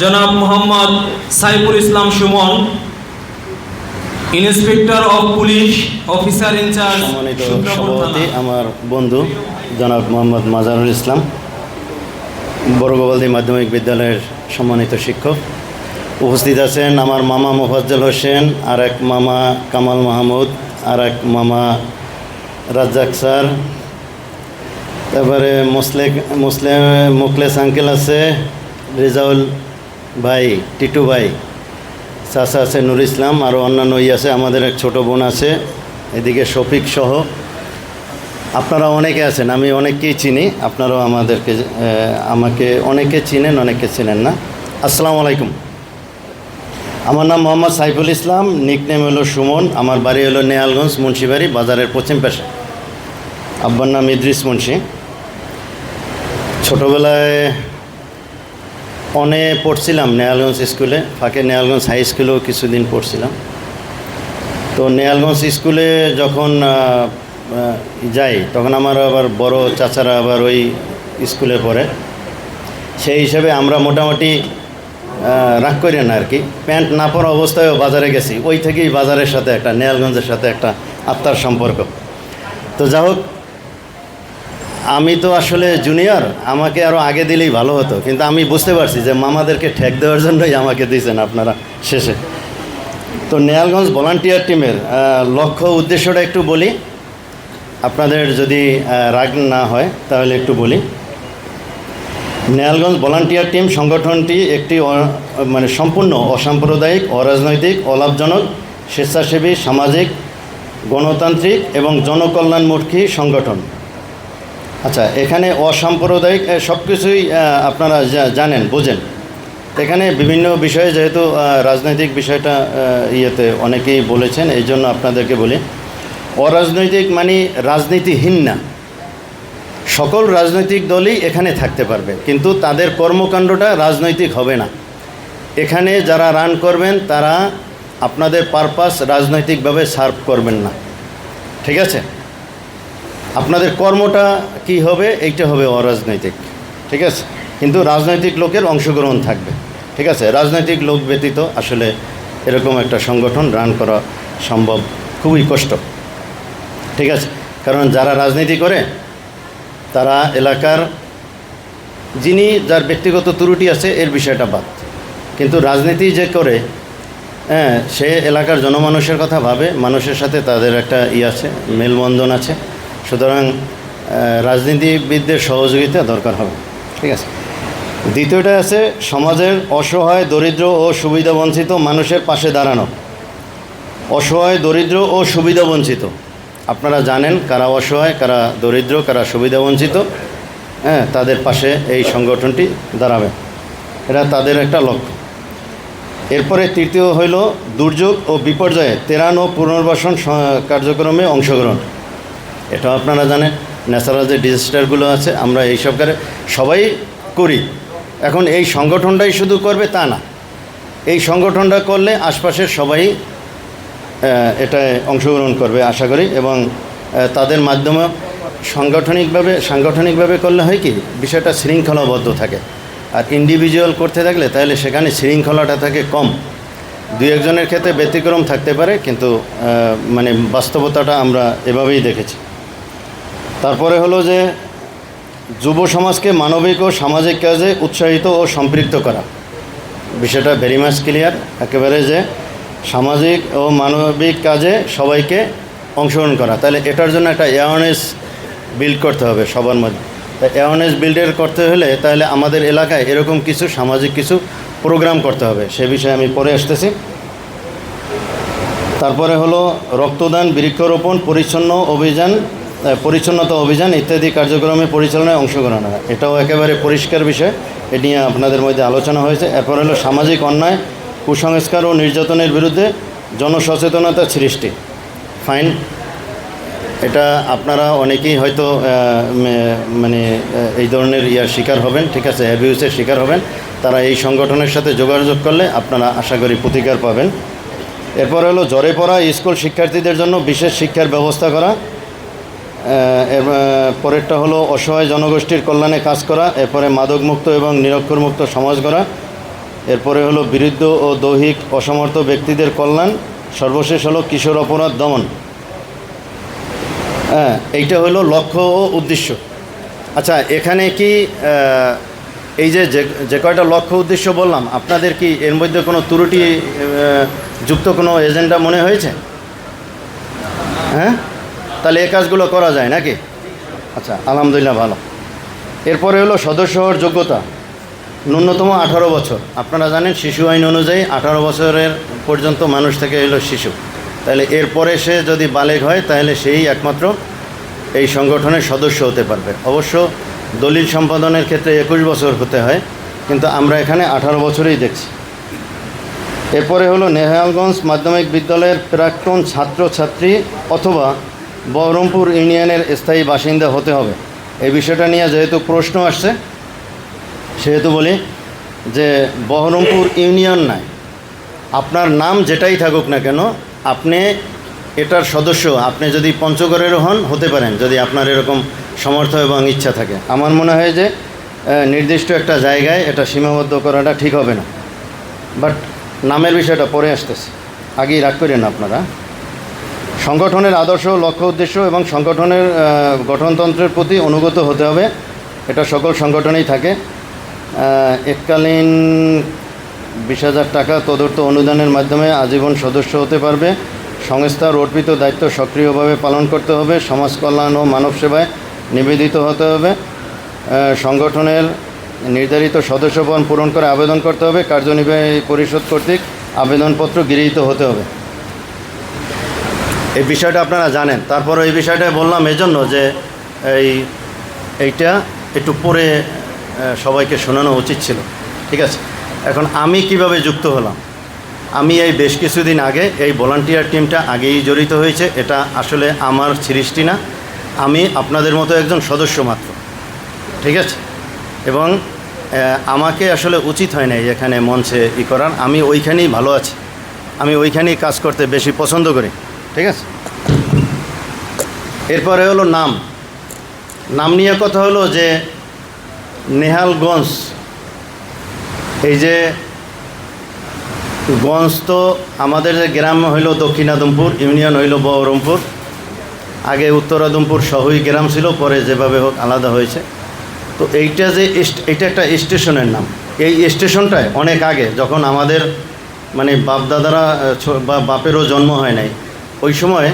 জনাব Mohammad Saiful Islam Suman inspector of police officer in charge সভাপতি আমার বন্ধু জনাব মোহাম্মদ মাজারুল ইসলাম বড়গোবালদি মাধ্যমিক বিদ্যালয়ের সম্মানিত শিক্ষক। উপস্থিত আছেন আমার মামা মোফাজ্জল হোসেন আর এক মামা কামাল মাহমুদ আর এক মামা রাজ্জাক স্যার। তারপরে মুসলেক মুসলিম মুকলেস আঙ্কেল আছে রেজাউল ভাই, টিটু ভাই, চাচা আছে নুর ইসলাম আরও অন্যান্য ই আছে, আমাদের এক ছোট বোন আছে, এদিকে শফিক সহ। আপনারা অনেকে আছেন, আমি অনেককেই চিনি, আপনারাও আমাদেরকে আমাকে অনেকে চিনেন অনেকে চিনেন না। আসসালামু আলাইকুম। আমার নাম মোহাম্মদ সাইফুল ইসলাম নিকনেম হলো সুমন, আমার বাড়ি হলো নেয়ালগঞ্জ, মুন্সিবাড়ি, বাজারের পশ্চিম পাশে। আব্বার নাম ইদ্রিস মুন্সি। ছোটোবেলায় অনে পড়ছিলাম নেয়ালগঞ্জ স্কুলে, ফাঁকে নেয়ালগঞ্জ হাই স্কুলেও কিছুদিন পড়ছিলাম। তো নেয়ালগঞ্জ স্কুলে যখন যাই, তখন আমার আবার বড় চাচারা আবার ওই স্কুলে পড়ে। সেই হিসাবে আমরা মোটামুটি রাগ করি না আর কি প্যান্ট না পরা অবস্থায়ও বাজারে গেছি। ওই থেকেই বাজারের সাথে একটা, নেয়ালগঞ্জের সাথে একটা আত্মার সম্পর্ক। তো যা হোক আমি তো আসলে জুনিয়র আমাকে আরও আগে দিলেই ভালো হতো। কিন্তু আমি বুঝতে পারছি যে মামাদেরকে ঠেক দেওয়ার জন্যই আমাকে দিয়েছেন আপনারা শেষে। তো নেয়ালগঞ্জ ভলান্টিয়ার টিমের লক্ষ্য উদ্দেশ্যটা একটু বলি। আপনাদের যদি রাগ না হয়, তাহলে একটু বলি। নেয়ালগঞ্জ ভলান্টিয়ার টিম সংগঠনটি একটি মানে সম্পূর্ণ অসাম্প্রদায়িক, অরাজনৈতিক, অলাভজনক, স্বেচ্ছাসেবী, সামাজিক, গণতান্ত্রিক এবং জনকল্যাণমুখী সংগঠন। আচ্ছা এখানে অসাম্প্রদায়িক সব কিছুই আপনারা জানেন, বোঝেন। এখানে বিভিন্ন বিষয়ে যেহেতু রাজনৈতিক বিষয়টা ইয়েতে অনেকেই বলেছেন, এই জন্য আপনাদেরকে বলি। অরাজনৈতিক মানে রাজনীতিহীন না। সকল রাজনৈতিক দলই এখানে থাকতে পারবে, কিন্তু তাদের কর্মকাণ্ডটা রাজনৈতিক হবে না। এখানে যারা রান করবেন, তারা আপনাদের পারপাস রাজনৈতিকভাবে সার্ভ করবেন না। ঠিক আছে? আপনাদের কর্মটা কি হবে, এইটা হবে অরাজনৈতিক, ঠিক আছে? কিন্তু রাজনৈতিক লোকের অংশগ্রহণ থাকবে, ঠিক আছে? রাজনৈতিক লোক ব্যতীত আসলে এরকম একটা সংগঠন রান করা সম্ভব খুবই কষ্ট, ঠিক আছে? কারণ যারা রাজনীতি করে, তারা এলাকার যিনি যার ব্যক্তিগত ত্রুটি আছে, এর বিষয়টা বাদ। কিন্তু রাজনীতি যে করে হ্যাঁ সে এলাকার জনমানুষের কথা ভাবে, মানুষের সাথে তাদের একটা ই আছে, মেলবন্ধন আছে। সুতরাং রাজনীতিবিদদের সহযোগিতা দরকার হবে। ঠিক আছে? দ্বিতীয়টা আছে, সমাজের অসহায়, দরিদ্র ও সুবিধাবঞ্চিত মানুষের পাশে দাঁড়ানো। অসহায়, দরিদ্র ও সুবিধাবঞ্চিত। আপনারা জানেন কারা অসহায়, কারা দরিদ্র, কারা সুবিধাবঞ্চিত। হ্যাঁ তাদের পাশে এই সংগঠনটি দাঁড়াবে। এটা তাদের একটা লক্ষ্য। এরপরে তৃতীয় হইল, দুর্যোগ ও বিপর্যয়ে তেরান ও পুনর্বাসন কার্যক্রমে অংশগ্রহণ। এটা আপনারা জানেন, ন্যাচারাল যে ডিজাস্টারগুলো আছে, আমরা এইসব কারে সবাই করি। এখন এই সংগঠনটাই শুধু করবে তা না। এই সংগঠনটা করলে আশপাশের সবাই এটায় অংশগ্রহণ করবে, আশা করি, এবং তাদের মাধ্যমে সাংগঠনিকভাবে সাংগঠনিকভাবে করলে হয় কি, বিষয়টা শৃঙ্খলাবদ্ধ থাকে। আর ইন্ডিভিজুয়াল করতে থাকলে তাহলে সেখানে শৃঙ্খলাটা থাকে কম। দু একজনের ক্ষেত্রে ব্যতিক্রম থাকতে পারে, কিন্তু মানে বাস্তবতাটা আমরা এভাবেই দেখেছি। তারপরে হলো যে যুব সমাজকে মানবিক ও সামাজিক কাজে উৎসাহিত ও সম্পৃক্ত করা। বিষয়টা ভেরি মাচ ক্লিয়ার একেবারে যে সামাজিক ও মানবিক কাজে সবাইকে অংশগ্রহণ করা। তাহলে এটার জন্য একটা অ্যাওয়ারনেস বিল্ড করতে হবে সবার মধ্যে। অ্যাওয়ারনেস বিল্ডের করতে হলে তাহলে আমাদের এলাকায় এরকম কিছু সামাজিক কিছু প্রোগ্রাম করতে হবে। সে বিষয়ে আমি পরে আসতেছি। তারপরে হলো রক্তদান, বৃক্ষরোপণ, পরিচ্ছন্ন অভিযান পরিচ্ছন্নতা অভিযান ইত্যাদি কার্যক্রমে পরিচালনায় অংশগ্রহণ হয়। এটাও একেবারে পরিষ্কার বিষয়। এ নিয়ে আপনাদের মধ্যে আলোচনা হয়েছে। এরপর হলো সামাজিক অন্যায়, কুসংস্কার ও নির্যাতনের বিরুদ্ধে জনসচেতনতা সৃষ্টি। ফাইন এটা আপনারা অনেকেই হয়তো মানে এই ধরনের ইয়ার শিকার হবেন, ঠিক আছে? অ্যাবিউসের শিকার হবেন। তারা এই সংগঠনের সাথে যোগাযোগ করলে আপনারা আশা করি প্রতিকার পাবেন। এরপর হলো জ্বরে পড়া স্কুল শিক্ষার্থীদের জন্য বিশেষ শিক্ষার ব্যবস্থা করা। পরেরটা হলো অসহায় জনগোষ্ঠীর কল্যাণে কাজ করা, এরপরে মাদকমুক্ত এবং নিরক্ষরমুক্ত সমাজ গড়া, এরপরে হলো বিরুদ্ধ ও দৈহিক অসমর্থ ব্যক্তিদের কল্যাণ, সর্বশেষ হলো কিশোর অপরাধ দমন। হ্যাঁ এইটা হলো লক্ষ্য ও উদ্দেশ্য। আচ্ছা এখানে কি এই যে যে- কয়টা লক্ষ্য উদ্দেশ্য বললাম, আপনাদের কি এর মধ্যে কোনো ত্রুটি যুক্ত কোনো এজেন্ডা মনে হয়েছে? হ্যাঁ? তাহলে এই কাজগুলো করা যায় নাকি? আচ্ছা আলহামদুলিল্লাহ ভালো। এরপরে হলো সদস্য হওয়ার যোগ্যতা। ন্যূনতম আঠারো বছর। আপনারা জানেন, শিশু আইন অনুযায়ী আঠারো বছরের পর্যন্ত মানুষ থেকে এলো শিশু। তাহলে এরপরে সে যদি বালেগ হয়, তাহলে সেই একমাত্র এই সংগঠনের সদস্য হতে পারবে। অবশ্য দলিল সম্পাদনের ক্ষেত্রে একুশ বছর হতে হয়, কিন্তু আমরা এখানে আঠারো বছরেই দেখছি। এরপরে হলো নেহালগঞ্জ মাধ্যমিক বিদ্যালয়ের প্রাক্তন ছাত্রছাত্রী অথবা বহরমপুর ইউনিয়নের স্থায়ী বাসিন্দা হতে হবে। এই বিষয়টা নিয়ে যেহেতু প্রশ্ন আসছে, সেহেতু বলি যে বহরমপুর ইউনিয়ন নাই। আপনার নাম যেটাই থাকুক না কেন, আপনি এটার সদস্য, আপনি যদি পঞ্চগড়েরও হন, হতে পারেন যদি আপনার এরকম সমর্থ এবং ইচ্ছা থাকে। আমার মনে হয় যে নির্দিষ্ট একটা জায়গায় এটা সীমাবদ্ধ করাটা ঠিক হবে না। বাট নামের বিষয়টা পরে আসতেছে। আগেই রাগ করেন আপনারা। সংগঠনের আদর্শ, লক্ষ্য, উদ্দেশ্য এবং সংগঠনের গঠনতন্ত্রের প্রতি অনুগত হতে হবে। এটা সকল সংগঠনেই থাকে। এককালীন বিশ হাজার টাকা তদর্থ অনুদানের মাধ্যমে আজীবন সদস্য হতে পারবে। সংস্থার অর্পিত দায়িত্ব সক্রিয়ভাবে পালন করতে হবে। সমাজ কল্যাণ ও মানব সেবায় নিবেদিত হতে হবে। সংগঠনের নির্ধারিত সদস্যপদ পূরণ করে আবেদন করতে হবে। কার্যনির্বাহী পরিষদ কর্তৃক আবেদনপত্র গৃহীত হতে হবে। এই বিষয়টা আপনারা জানেন। তারপর এই বিষয়টা বললাম এজন্য যে এই, এইটা একটু পরে সবাইকে শোনানো উচিত ছিল। ঠিক আছে? এখন আমি কীভাবে যুক্ত হলাম? আমি এই বেশ কিছুদিন আগে এই ভলান্টিয়ার টিমটা আগেই জড়িত হয়েছে। এটা আসলে আমার সৃষ্টি না। আমি আপনাদের মতো একজন সদস্য মাত্র। ঠিক আছে? এবং আমাকে আসলে উচিত হয় নাই এখানে মঞ্চে ই করার। আমি ওইখানেই ভালো আছি। আমি ওইখানেই কাজ করতে বেশি পছন্দ করি। ঠিক আছে? এরপরে হলো নাম। নাম নিয়ে কথা হলো যে নেহালগঞ্জ। এই যে গঞ্জ তো আমাদের যে গ্রাম হইল দক্ষিণ আদমপুর ইউনিয়ন হইল বহরমপুর। আগে উত্তর আদমপুর সহই গ্রাম ছিল, পরে যেভাবে হোক আলাদা হয়েছে। তো এইটা যে এটা একটা স্টেশনের নাম। এই স্টেশনটায় অনেক আগে যখন আমাদের মানে বাপ দাদারা ছো- বা বাপেরও জন্ম হয় নাই ওই সময়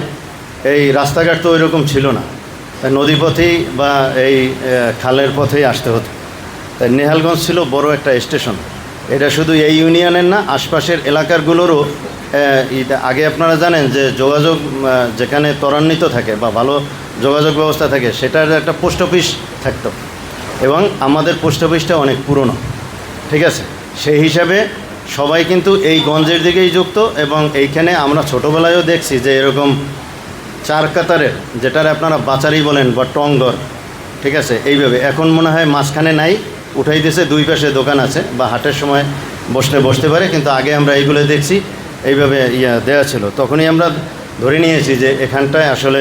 এই রাস্তাঘাট তো ওইরকম ছিল না। তাই নদীপথেই বা এই খালের পথেই আসতে হতো। তাই নেহালগঞ্জ ছিল বড় একটা স্টেশন। এটা শুধু এই ইউনিয়নের না, আশপাশের এলাকারগুলোরও আগে আপনারা জানেন যে যোগাযোগ যেখানে ত্বরান্বিত থাকে বা ভালো যোগাযোগ ব্যবস্থা থাকে, সেটার একটা পোস্ট অফিস থাকতো। এবং আমাদের পোস্ট অফিসটা অনেক পুরনো। ঠিক আছে? সেই হিসাবে সবাই কিন্তু এই গঞ্জের দিকেই যুক্ত এবং এইখানে আমরা ছোটোবেলায়ও দেখছি যে এরকম চার কাতারের, যেটার আপনারা বাচারি বলেন বা টংঘর ঠিক আছে, এইভাবে। এখন মনে হয় মাঝখানে নাই, উঠাই দিয়েছে দুই পাশে দোকান আছে বা হাটের সময় বসলে বসতে পারে, কিন্তু আগে আমরা এইগুলো দেখছি, এইভাবে ইয়া দেওয়া ছিল। তখনই আমরা ধরে নিয়েছি যে এখানটায় আসলে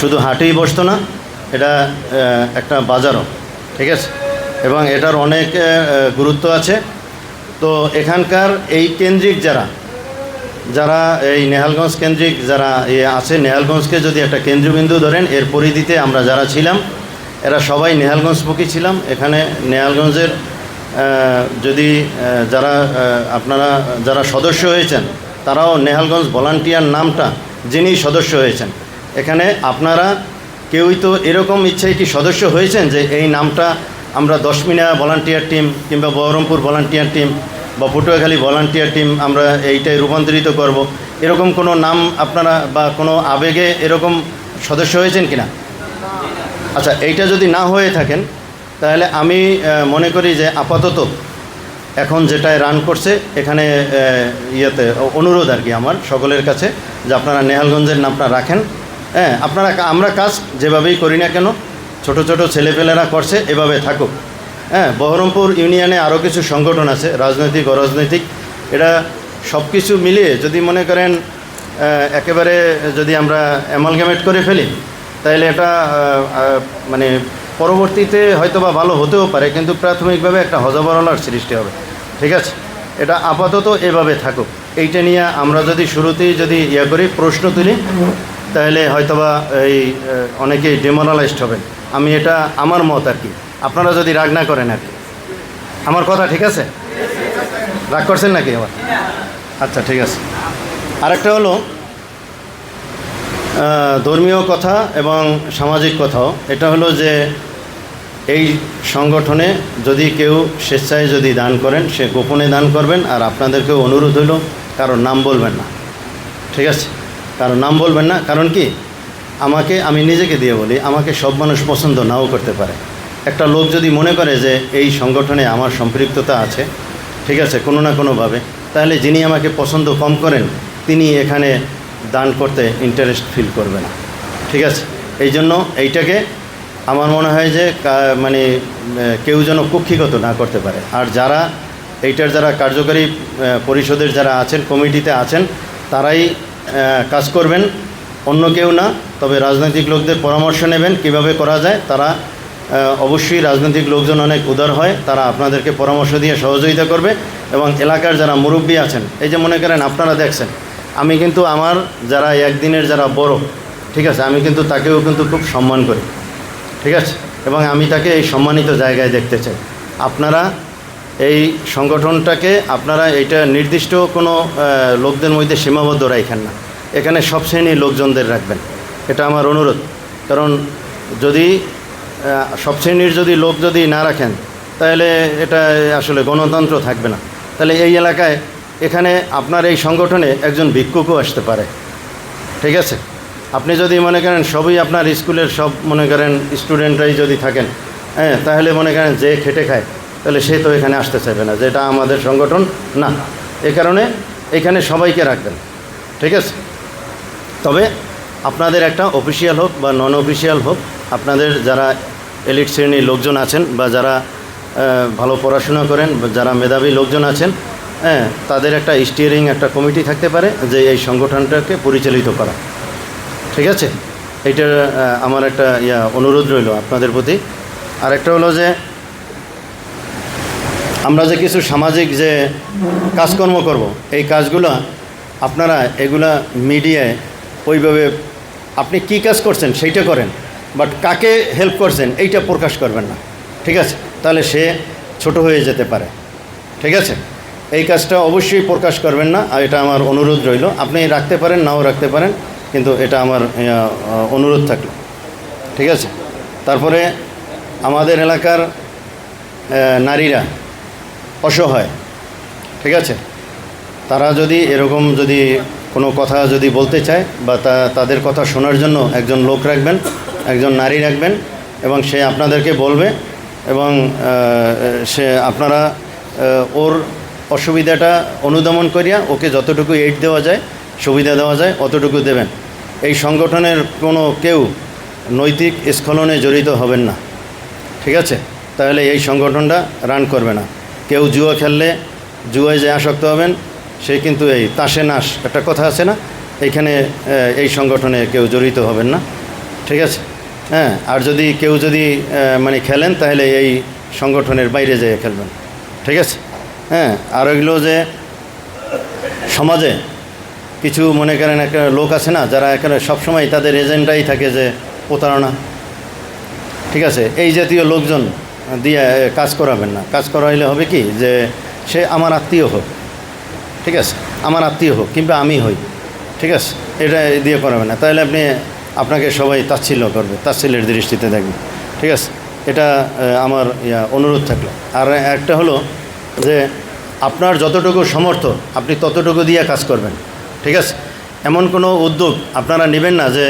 শুধু হাটেই বসতো না, এটা একটা বাজারও, ঠিক আছে? এবং এটার অনেক গুরুত্ব আছে। তো এখানকার এই কেন্দ্রিক যারা যারা এই নেহালগঞ্জ কেন্দ্রিক যারা আছে, নেহালগঞ্জকে যদি একটা কেন্দ্রবিন্দু ধরেন, এর পরিধিতে আমরা যারা ছিলাম, এরা সবাই নেহালগঞ্জমুখী ছিলাম। এখানে নেহালগঞ্জের যদি যারা আপনারা যারা সদস্য হয়েছেন, তারাও নেহালগঞ্জ ভলান্টিয়ার নামটা যিনি সদস্য হয়েছেন। এখানে আপনারা কেউই তো এরকম ইচ্ছায় কি সদস্য হয়েছেন যে এই নামটা আমরা দশমিনা ভলান্টিয়ার টিম কিংবা বহরমপুর ভলান্টিয়ার টিম বা পটুয়াখালী ভলান্টিয়ার টিম আমরা এইটাই রূপান্তরিত করব। এরকম কোনো নাম আপনারা বা কোনো আবেগে এরকম সদস্য হয়েছেন কিনা? আচ্ছা এইটা যদি না হয়ে থাকেন, তাহলে আমি মনে করি যে আপাতত এখন যেটায় রান করছে, এখানে ইয়েতে অনুরোধ আর কি আমার সকলের কাছে যে আপনারা নেহালগঞ্জের নামটা রাখেন। হ্যাঁ আপনারা আমরা কাজ যেভাবেই করি না কেন ছোট ছোট ছেলেপেলেরা করছে, এভাবে থাকুক। হ্যাঁ বহরমপুর ইউনিয়নে আরও কিছু সংগঠন আছে, রাজনৈতিক, অরাজনৈতিক। এটা সব কিছু মিলিয়ে যদি মনে করেন একেবারে যদি আমরা অ্যামালগামেট করে ফেলি, তাহলে এটা মানে পরবর্তীতে হয়তো বা ভালো হতেও পারে, কিন্তু প্রাথমিকভাবে একটা হজবরলার সৃষ্টি হবে। ঠিক আছে? এটা আপাতত এভাবে থাকুক। এইটা নিয়ে আমরা যদি শুরুতেই যদি ইয়ে করি, প্রশ্ন তুলি, তাহলে হয়তোবা এই অনেকেই ডেমোরালাইজড হবেন। আমি এটা আমার মত আর কি। আপনারা যদি রাগ না করেন আর কি। আমার কথা ঠিক আছে? রাগ করছেন নাকি আবার? আচ্ছা ঠিক আছে। আরেকটা হলো ধর্মীয় কথা এবং সামাজিক কথাও। এটা হলো যে, এই সংগঠনে যদি কেউ স্বেচ্ছায় যদি দান করেন, সে গোপনে দান করবেন আর আপনাদেরকেও অনুরোধ হলো, কারোর নাম বলবেন না। ঠিক আছে? কারোর নাম বলবেন না। কারণ কি? আমাকে, আমি নিজেকে দিয়ে বলি, আমাকে সব মানুষ পছন্দ নাও করতে পারে। একটা লোক যদি মনে করে যে এই সংগঠনে আমার সম্পৃক্ততা আছে, ঠিক আছে, কোনো না কোনোভাবে, তাহলে যিনি আমাকে পছন্দ কম করেন, তিনি এখানে দান করতে ইন্টারেস্ট ফিল করবে না। ঠিক আছে? এই জন্য এইটাকে আমার মনে হয় যে মানে কেউ যেন কক্ষিগত না করতে পারে। আর যারা এইটার যারা কার্যকারী পরিষদের যারা আছেন, কমিটিতে আছেন, তারাই কাজ করবেন। অন্য কেউ না, তবে রাজনৈতিক লোকদের পরামর্শ নেবেন কীভাবে করা যায়। তারা অবশ্যই রাজনৈতিক লোকজন অনেক উদার হয়, তারা আপনাদেরকে পরামর্শ দিয়ে সহযোগিতা করবে এবং এলাকার যারা মুরব্বী আছেন, এই যে মনে করেন আপনারা দেখছেন, আমি কিন্তু আমার যারা একদিনের যারা বড়, ঠিক আছে, আমি কিন্তু তাকেও কিন্তু খুব সম্মান করি, ঠিক আছে, এবং আমি তাকে এই সম্মানিত জায়গায় দেখতে চাই। আপনারা এই সংগঠনটাকে, আপনারা এটা নির্দিষ্ট কোনো লোকদের মধ্যে সীমাবদ্ধ রাখেন না। এখানে সব শ্রেণির লোকজনদের রাখবেন। এটা আমার অনুরোধ। কারণ যদি সব শ্রেণির যদি লোক যদি না রাখেন, তাহলে এটা আসলে গণতন্ত্র থাকবে না। তাহলে এই এলাকায় এখানে আপনার এই সংগঠনে একজন ভিক্ষুকও আসতে পারে। ঠিক আছে? আপনি যদি মনে করেন সবই আপনার স্কুলের সব মনে করেন স্টুডেন্টরাই যদি থাকেন হ্যাঁ তাহলে মনে করেন যে খেটে খায়, তাহলে সে তো এখানে আসতে চাইবে না। যেটা আমাদের সংগঠন, না। এ কারণে এখানে সবাইকে রাখবেন। ঠিক আছে? তবে আপনাদের একটা অফিসিয়াল হোক বা নন অফিসিয়াল হোক, আপনাদের যারা এলিট শ্রেণির লোকজন আছেন বা যারা ভালো পড়াশোনা করেন যারা মেধাবী লোকজন আছেন হ্যাঁ তাদের একটা স্টিয়ারিং একটা কমিটি থাকতে পারে যে এই সংগঠনটাকে পরিচালিত করা। ঠিক আছে? এইটার আমার একটা ইয়া অনুরোধ রইল আপনাদের প্রতি। আরেকটা হলো যে, আমরা যে কিছু সামাজিক যে কাজকর্ম করব, এই কাজগুলো আপনারা এগুলা মিডিয়ায় ওইভাবে আপনি কি কাজ করছেন সেইটা করেন বাট কাকে হেল্প করছেন এইটা প্রকাশ করবেন না, ঠিক আছে? তাহলে সে ছোট হয়ে যেতে পারে, ঠিক আছে? এই কাজটা অবশ্যই প্রকাশ করবেন না, আর এটা আমার অনুরোধ রইল। আপনি রাখতে পারেন, নাও রাখতে পারেন, কিন্তু এটা আমার অনুরোধ থাকল, ঠিক আছে? তারপরে আমাদের এলাকার নারীরা অসহায়, ঠিক আছে? তারা যদি এরকম যদি কোনো কথা যদি বলতে চায় বা তা, তাদের কথা শোনার জন্য একজন লোক রাখবেন, একজন নারী রাখবেন এবং সে আপনাদেরকে বলবে এবং সে আপনারা ওর অসুবিধাটা অনুদমন করিয়া ওকে যতটুকু এইড দেওয়া যায়, সুবিধা দেওয়া যায়, অতটুকু দেবেন। এই সংগঠনের কোনো কেউ নৈতিক স্খলনে জড়িত হবেন না। ঠিক আছে? তাহলে এই সংগঠনটা রান করবে না। কেউ জুয়া খেললে জুয়ায় যে আসক্ত হবেন সে কিন্তু এই তাসে নাশ একটা কথা আছে না? এইখানে আহ, এই সংগঠনে কেউ জড়িত হবেন না। ঠিক আছে? হ্যাঁ আর যদি কেউ যদি মানে খেলেন তাহলে এই সংগঠনের বাইরে যেয়ে খেলবেন। ঠিক আছে? হ্যাঁ আর ওইগুলো যে সমাজে কিছু মনে করেন একটা লোক আছে না যারা এখানে সবসময় তাদের এজেন্ডাই থাকে যে প্রতারণা। ঠিক আছে? এই জাতীয় লোকজন দিয়ে কাজ করাবেন না। কাজ করাইলে হবে কি? যে সে আমার আত্মীয় হোক। ঠিক আছে? আমার আত্মীয় হোক কিংবা আমি হই। ঠিক আছে? এটা দিয়ে করাবেন না। তাহলে আপনি, আপনাকে সবাই তাচ্ছিল্য করবে, তাচ্ছিল্যের দৃষ্টিতে দেখবে ঠিক আছে? এটা আমার অনুরোধ থাকল। আর একটা হলো যে, আপনার যতটুকু সমর্থ আপনি ততটুকু দিয়ে কাজ করবেন। ঠিক আছে? এমন কোনো উদ্যোগ আপনারা নেবেন না যে,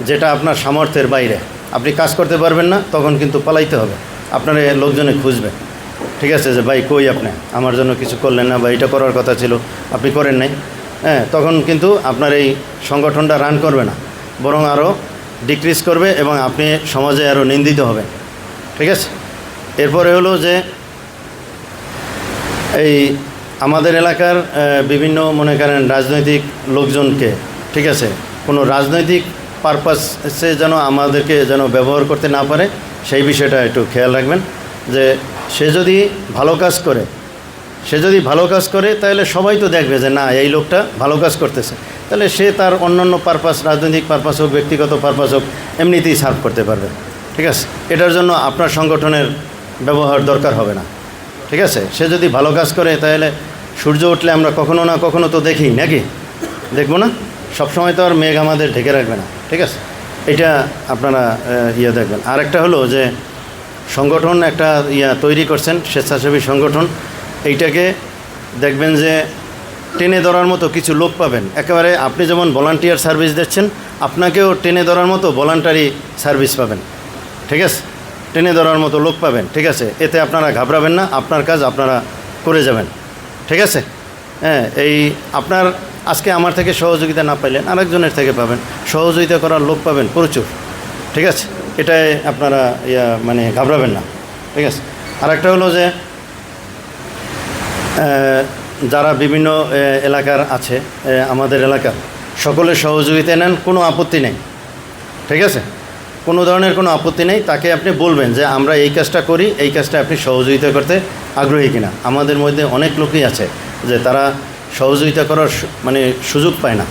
যেটা আপনার সামর্থ্যের বাইরে। আপনি কাজ করতে পারবেন না, তখন কিন্তু পালাইতে হবে। আপনার লোকজনে খুঁজবে ঠিক আছে, যে ভাই কই আপনি? আমার জন্য কিছু করলেন না বা এটা করার কথা ছিল। আপনি করেন নাই। হ্যাঁ তখন কিন্তু আপনার এই সংগঠনটা রান করবে না। বরং আরও ডিক্রিজ করবে এবং আপনি সমাজে আরও নিন্দিত হবেন ঠিক আছে? এরপরে হলো যে, এই আমাদের এলাকার বিভিন্ন মনে করেন রাজনৈতিক লোকজনকে, ঠিক আছে, কোনো রাজনৈতিক পারপাসে যেন আমাদেরকে যেন ব্যবহার করতে না পারে, সেই বিষয়টা একটু খেয়াল রাখবেন। যে সে যদি ভালো কাজ করে, সে যদি ভালো কাজ করে, তাহলে সবাই তো দেখবে যে না, এই লোকটা ভালো কাজ করতেছে। তাহলে সে তার অন্যান্য পারপাস রাজনৈতিক পারপাস হোক, ব্যক্তিগত পারপাস হোক, এমনিতেই সার্ভ করতে পারবে। ঠিক আছে? এটার জন্য আপনার সংগঠনের ব্যবহার দরকার হবে না। ঠিক আছে? সে যদি ভালো কাজ করে, তাহলে সূর্য উঠলে আমরা কখনো না কখনো তো দেখি, নাকি? দেখব না? সবসময় তো আর মেঘ আমাদের ঢেকে রাখবে না। ঠিক আছে? এটা আপনারা ইয়ে দেখবেন। আর একটা হলো যে সংগঠন একটা ইয়া তৈরি করছেন, স্বেচ্ছাসেবী সংগঠন। এইটাকে দেখবেন যে টেনে ধরার মতো কিছু লোক পাবেন। একেবারে আপনি যেমন ভলান্টিয়ার সার্ভিস দিচ্ছেন, আপনাকেও টেনে ধরার মতো ভলান্টারি সার্ভিস পাবেন। ঠিক আছে? টেনে ধরার মতো লোক পাবেন, ঠিক আছে? এতে আপনারা ঘাবড়াবেন না, আপনার কাজ আপনারা করে যাবেন। ঠিক আছে? হ্যাঁ এই আপনার আজকে আমার থেকে সহযোগিতা না পাইলেন আরেকজনের থেকে পাবেন। সহযোগিতা করার লোক পাবেন প্রচুর। ঠিক আছে? এটাই আপনারা ইয়া মানে ঘাবড়াবেন না, ঠিক আছে? আর একটা হলো যে যারা বিভিন্ন এলাকার আছে আমাদের এলাকার, সকলের সহযোগিতা নেন, কোনো আপত্তি নেই, ঠিক আছে? কোনো ধরনের কোনো আপত্তি নেই, তাকে আপনি বলবেন যে আমরা এই কাজটা করি, এই কাজটা আপনি সহযোগিতা করতে আগ্রহী কিনা। আমাদের মধ্যে অনেক লোকই আছে যে তারা সহযোগিতা করার মানে সুযোগ পায় না,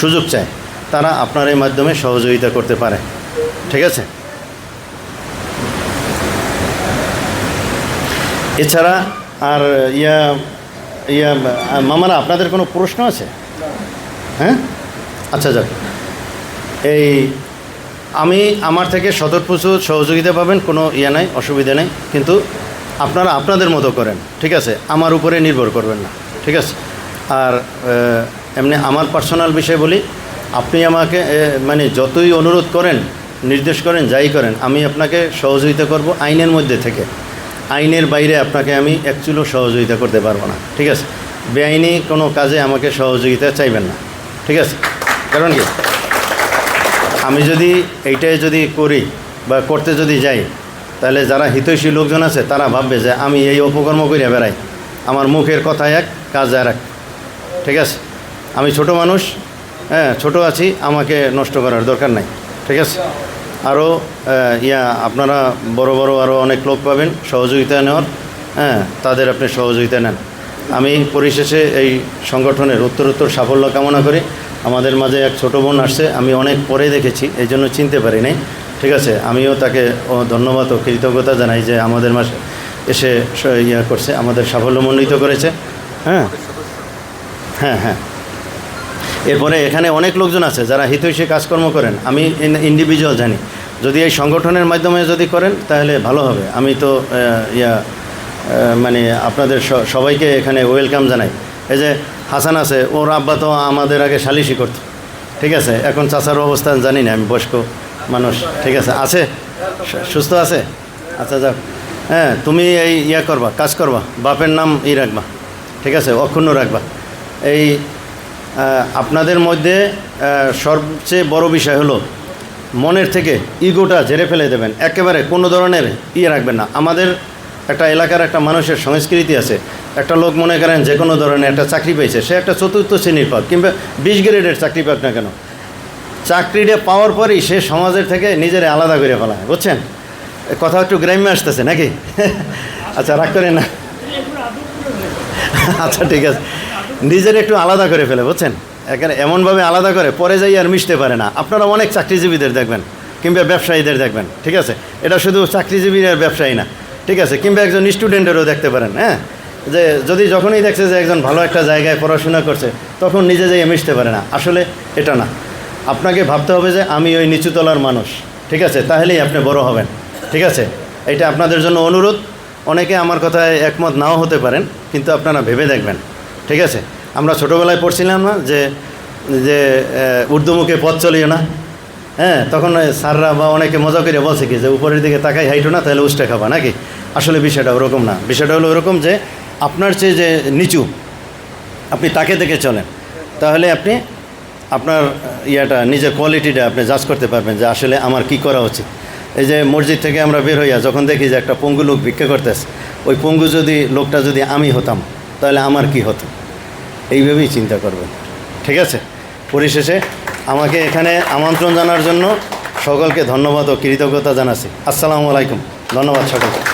সুযোগ চায়। তারা আপনার এই মাধ্যমে সহযোগিতা করতে পারে, ঠিক আছে? এছাড়া আর ইয়া ইয়া, মামারা, আপনাদের কোনো প্রশ্ন আছে? হ্যাঁ? আচ্ছা যাক। এই, আমি আমার থেকে শতর প্রচুর সহযোগিতা পাবেন, কোনো ইয়ে নাই, অসুবিধা নেই, কিন্তু আপনারা আপনাদের মতো করেন, ঠিক আছে? আমার উপরে নির্ভর করবেন না, ঠিক আছে? আর এমনি আমার পার্সোনাল বিষয় বলি, আপনি আমাকে মানে যতই অনুরোধ করেন, নির্দেশ করেন, যাই করেন, আমি আপনাকে সহযোগিতা করব আইনের মধ্যে থেকে। আইনের বাইরে আপনাকে আমি অ্যাকচুয়ালও সহযোগিতা করতে পারব না। ঠিক আছে? বেআইনি কোনো কাজে আমাকে সহযোগিতা চাইবেন না। ঠিক আছে? কারণ কি? আমি যদি এইটাই যদি করি বা করতে যদি যাই, তাহলে যারা হিতৈষী লোকজন আছে, তারা ভাববে যে আমি এই অপকর্ম করিয়া বেড়াই। আমার মুখের কথা এক, কাজ আর এক। ঠিক আছে? আমি ছোট মানুষ হ্যাঁ ছোট আছি, আমাকে নষ্ট করার দরকার নাই। ঠিক আছে? আরও ইয়া, আপনারা বড় বড় আরও অনেক লোক পাবেন, সহযোগিতা নেওয়ার। হ্যাঁ তাদের আপনি সহযোগিতা নেন। আমি পরিশেষে এই সংগঠনের উত্তরোত্তর সাফল্য কামনা করি। আমাদের মাঝে এক ছোট বোন আসছে, আমি অনেক পরে দেখেছি, এই জন্য চিনতে পারি নাই। ঠিক আছে, আমিও তাকে ধন্যবাদ ও কৃতজ্ঞতা জানাই যে আমাদের মাসে এসে ইয়া করছে, আমাদের সাফল্যমণ্ডিত করেছে। হ্যাঁ? হ্যাঁ হ্যাঁ। এরপরে এখানে অনেক লোকজন আছে যারা হিতৈষী কাজকর্ম করেন। আমি ইন্ডিভিজুয়াল জানি। যদি এই সংগঠনের মাধ্যমে যদি করেন, তাহলে ভালো হবে। আমি তো ইয়া মানে আপনাদের সবাইকে এখানে ওয়েলকাম জানাই। এই যে হাসান আছে, ওর আব্বা তো আমাদের আগে সালিশি করতো। ঠিক আছে? এখন চাচার অবস্থা জানি না, আমি বয়স্ক মানুষ। ঠিক আছে? আছে? সুস্থ আছে? আচ্ছা যাক। হ্যাঁ তুমি এই ইয়া করবা, কাজ করবা। বাপের নাম ই রাখবা। ঠিক আছে? অক্ষুণ্ণ রাখবা। এই আপনাদের মধ্যে সবচেয়ে বড় বিষয় হলো, মনের থেকে ইগোটা ঝেড়ে ফেলে দেবেন। একেবারে কোনো ধরনের ইয়ে রাখবেন না। আমাদের একটা এলাকার একটা মানুষের সংস্কৃতি আছে। একটা লোক মনে করেন যে কোনো ধরনের একটা চাকরি পেয়েছে, সে একটা চতুর্থ শ্রেণির পাক, কিংবা বিশ গ্রেডের চাকরি পাক না কেন। চাকরিটা পাওয়ার পরেই সে সমাজের থেকে নিজের আলাদা করে ফেলায়, বুঝছেন? কথা একটু গ্রাম্য আসতেছে নাকি? আচ্ছা রাগ করেন না। আচ্ছা ঠিক আছে। নিজের একটু আলাদা করে ফেলে, বুঝছেন? এখানে এমনভাবে আলাদা করে, পরে যাই আর মিশতে পারে না। আপনারা অনেক চাকরিজীবীদের দেখবেন, কিংবা ব্যবসায়ীদের দেখবেন, ঠিক আছে? এটা শুধু চাকরিজীবী আর ব্যবসায়ী না, ঠিক আছে? কিংবা একজন স্টুডেন্টেরও দেখতে পারেন হ্যাঁ? যে যদি যখনই দেখছে যে একজন ভালো একটা জায়গায় পড়াশোনা করছে, তখন নিজে যাই মিশতে পারে না। আসলে এটা না। আপনাকে ভাবতে হবে যে আমি ওই নিচুতলার মানুষ, ঠিক আছে? তাহলেই আপনি বড় হবেন, ঠিক আছে? এটা আপনাদের জন্য অনুরোধ। অনেকে আমার কথায় একমত নাও হতে পারেন, কিন্তু আপনারা ভেবে দেখবেন। ঠিক আছে? আমরা ছোটোবেলায় পড়ছিলাম না যে যে আহ, ঊর্ধ্বমুখে পথ চলিও না। হ্যাঁ তখন ওই স্যাররা বা অনেকে মজা করে বলছে কি যে উপরের দিকে তাকাই হাইটো না তাহলে উষ্টা খাবা নাকি? আসলে বিষয়টা ওরকম না। বিষয়টা হলো ওরকম যে আপনার চেয়ে যে নিচু আপনি তাকে দেখে চলেন। তাহলে আপনি আপনার ইয়াটা নিজের কোয়ালিটিটা আপনি জাজ করতে পারবেন যে আসলে আমার কি করা উচিত। এই যে মসজিদ থেকে আমরা বের হইয়া যখন দেখি যে একটা পঙ্গু লোক ভিক্ষা করতেছে ওই পঙ্গু যদি লোকটা যদি আমি হতাম তাহলে আমার কি হতো? এইভাবেই চিন্তা করবেন ঠিক আছে? পরিশেষে আমাকে এখানে আমন্ত্রণ জানার জন্য সকলকে ধন্যবাদ ও কৃতজ্ঞতা জানাচ্ছি। আসসালামু আলাইকুম। ধন্যবাদ সকলকে।